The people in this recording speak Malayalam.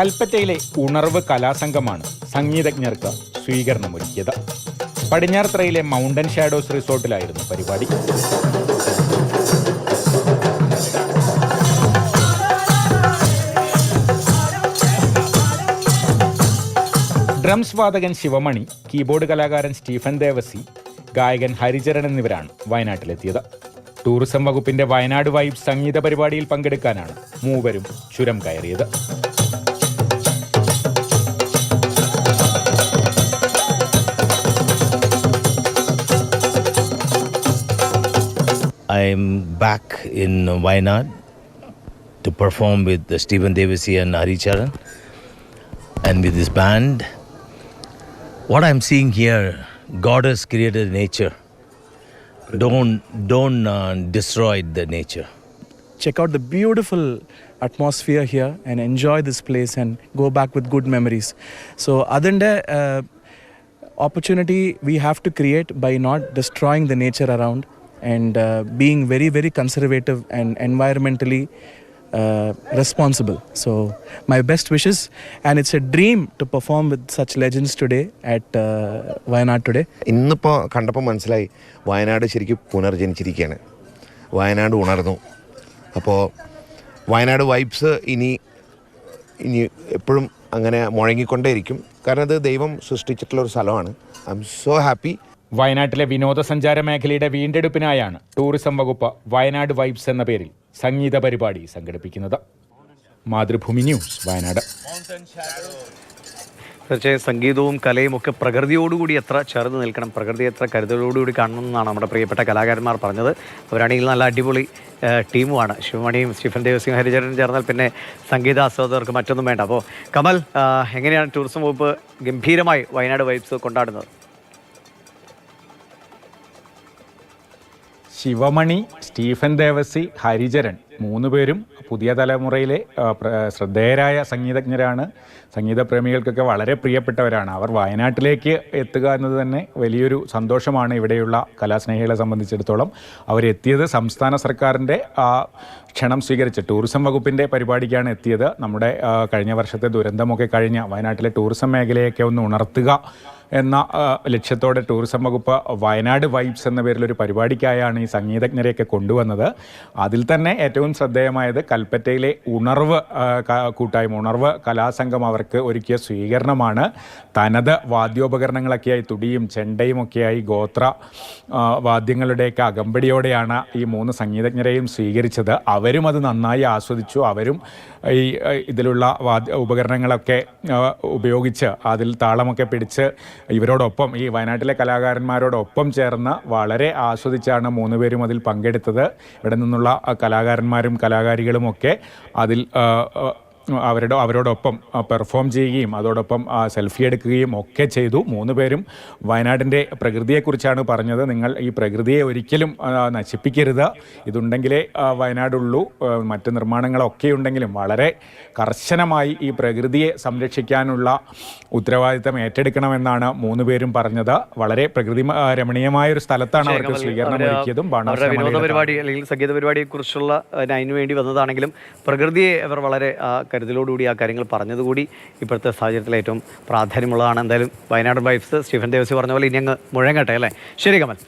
കൽപ്പറ്റയിലെ ഉണർവ് കലാസംഘമാണ് സംഗീതജ്ഞർക്ക് സ്വീകരണമൊരുക്കിയത്. പടിഞ്ഞാർത്തറയിലെ മൗണ്ടൻ ഷാഡോസ് റിസോർട്ടിലായിരുന്നു പരിപാടി. ഡ്രംസ് വാദകൻ ശിവമണി കീബോർഡ് കലാകാരൻ സ്റ്റീഫൻ ദേവസി ഗായകൻ ഹരിചരൺ എന്നിവരാണ് വയനാട്ടിലെത്തിയത്. ടൂറിസം വകുപ്പിന്റെ വയനാട് വൈബ് സംഗീത പരിപാടിയിൽ പങ്കെടുക്കാനാണ് മൂവരും ചുരം കയറിയത്. I'm back in Wayanad to perform with Stephen Devasi and Hari Charan and with his band. What I'm seeing here, God has created nature. Don't don't uh, destroy the nature. Check out the beautiful atmosphere here and enjoy this place and go back with good memories. So Adanda. Uh, opportunity we have to create by not destroying the nature around and uh, being very, very conservative and environmentally uh, responsible. So, my best wishes, and it's a dream to perform with such legends today at uh, Wayanad today. ഇന്നിപ്പോൾ കണ്ടപ്പോൾ മനസ്സിലായി വയനാട് ശരിക്കും പുനർജനിച്ചിരിക്കുകയാണ് വയനാട് ഉണർന്നു അപ്പോൾ വയനാട് വൈബ്സ് ഇനി ഇനി എപ്പോഴും അങ്ങനെ മുഴങ്ങിക്കൊണ്ടേയിരിക്കും കാരണം അത് ദൈവം സൃഷ്ടിച്ചിട്ടുള്ള ഒരു സ്ഥലമാണ് ഐ എം സോ ഹാപ്പി വയനാട്ടിലെ വിനോദസഞ്ചാര മേഖലയുടെ വീണ്ടെടുപ്പിനായാണ് ടൂറിസം വകുപ്പ് വയനാട് വൈബ്സ് എന്ന പേരിൽ സംഗീത പരിപാടി സംഘടിപ്പിക്കുന്നത്. മാതൃഭൂമി ന്യൂസ് വയനാട്. തീർച്ചയായും സംഗീതവും കലയും ഒക്കെ പ്രകൃതിയോടുകൂടി എത്ര ചേർന്ന് നിൽക്കണം പ്രകൃതി എത്ര കരുതലോടുകൂടി കാണണം എന്നാണ് നമ്മുടെ പ്രിയപ്പെട്ട കലാകാരന്മാർ പറഞ്ഞത്. അവരാണെങ്കിൽ നല്ല അടിപൊളി ടീമുമാണ്. ശിവമണിയും സ്റ്റീഫൻ ദേവസിംഗ് ഹരിചരനും ചേർന്നാൽ പിന്നെ സംഗീതാസ്വാദകർക്ക് മറ്റൊന്നും വേണ്ട. അപ്പോൾ കമൽ എങ്ങനെയാണ് ടൂറിസം വകുപ്പ് ഗംഭീരമായി വയനാട് വൈബ്സ് കൊണ്ടാടുന്നത്? ശിവമണി സ്റ്റീഫൻ ദേവസി ഹരിചരൺ. മൂന്ന് പേരും പുതിയ തലമുറയിലെ ശ്രദ്ധേയരായ സംഗീതജ്ഞരാണ്. സംഗീത പ്രേമികൾക്കൊക്കെ വളരെ പ്രിയപ്പെട്ടവരാണ്. അവർ വയനാട്ടിലേക്ക് എത്തുക എന്നത് തന്നെ വലിയൊരു സന്തോഷമാണ് ഇവിടെയുള്ള കലാസ്നേഹികളെ സംബന്ധിച്ചിടത്തോളം. അവരെത്തിയത് സംസ്ഥാന സർക്കാരിന്റെ ആ, ക്ഷണം സ്വീകരിച്ച് ടൂറിസം വകുപ്പിന്റെ പരിപാടിക്കാണ് എത്തിയത്. നമ്മുടെ കഴിഞ്ഞ വർഷത്തെ ദുരന്തമൊക്കെ കഴിഞ്ഞ വയനാട്ടിലെ ടൂറിസം മേഖലയൊക്കെ ഒന്ന് ഉണർത്തുക എന്ന ലക്ഷ്യത്തോടെ ടൂറിസം വകുപ്പ് വയനാട് വൈബ്സ് എന്ന പേരിലൊരു പരിപാടിക്കായാണ് ഈ സംഗീതജ്ഞരെയൊക്കെ കൊണ്ടുവന്നത്. അതിൽ തന്നെ ഏറ്റവും ശ്രദ്ധേയമായത് കൽപ്പറ്റയിലെ ഉണർവ് കൂട്ടായ്മ ഉണർവ് കലാസംഘം അവർക്ക് ഒരുക്കിയ സ്വീകരണമാണ്. തനത് വാദ്യോപകരണങ്ങളൊക്കെയായി തുടിയും ചെണ്ടയും ഒക്കെയായി ഗോത്ര വാദ്യങ്ങളുടെയൊക്കെ അകമ്പടിയോടെയാണ് ഈ മൂന്ന് സംഗീതജ്ഞരെയും സ്വീകരിച്ചത്. അവരും അത് നന്നായി ആസ്വദിച്ചു. അവരും ഈ ഇതിലുള്ള വാദ്യ ഉപകരണങ്ങളൊക്കെ ഉപയോഗിച്ച് അതിൽ താളമൊക്കെ പിടിച്ച് ഇവരോടൊപ്പം ഈ വയനാട്ടിലെ കലാകാരന്മാരോടൊപ്പം ചേർന്ന് വളരെ ആസ്വദിച്ചാണ് മൂന്ന് പേരും അതിൽ പങ്കെടുത്തത്. ഇവിടെ നിന്നുള്ള ആ, കലാകാരന്മാരും കലാകാരികളും ഒക്കെ അതിൽ അവരുടെ അവരോടൊപ്പം പെർഫോം ചെയ്യുകയും അതോടൊപ്പം സെൽഫി എടുക്കുകയും ഒക്കെ ചെയ്തു. മൂന്ന് പേരും വയനാടിന്റെ പ്രകൃതിയെക്കുറിച്ചാണ് പറഞ്ഞത്. നിങ്ങൾ ഈ പ്രകൃതിയെ ഒരിക്കലും നശിപ്പിക്കരുത്. ഇതുണ്ടെങ്കിലേ വയനാടുള്ളൂ. മറ്റ് നിർമ്മാണങ്ങളൊക്കെ ഉണ്ടെങ്കിലും വളരെ കർശനമായി ഈ പ്രകൃതിയെ സംരക്ഷിക്കാനുള്ള ഉത്തരവാദിത്തം ഏറ്റെടുക്കണമെന്നാണ് മൂന്ന് പേരും പറഞ്ഞത്. വളരെ പ്രകൃതി രമണീയമായ ഒരു സ്ഥലത്താണ് അവർക്ക് സ്വീകരണം ഒരുക്കിയതും വിനോദ പരിപാടി അല്ലെങ്കിൽ സംഗീത പരിപാടിയെക്കുറിച്ചുള്ള അതിന് വേണ്ടി വന്നതാണെങ്കിലും പ്രകൃതിയെ അവർ വളരെ കരുതലോടുകൂടി ആ കാര്യങ്ങൾ പറഞ്ഞതുകൂടി ഇപ്പോഴത്തെ സാഹചര്യത്തിൽ ഏറ്റവും പ്രാധാന്യമുള്ളതാണ്. എന്തായാലും വയനാട് വൈഫ്സ് സ്റ്റീഫൻ ദേവസി പറഞ്ഞ പോലെ ഇനി അങ്ങ് മുഴങ്ങട്ടെ അല്ലേ? ശരി കമൽ.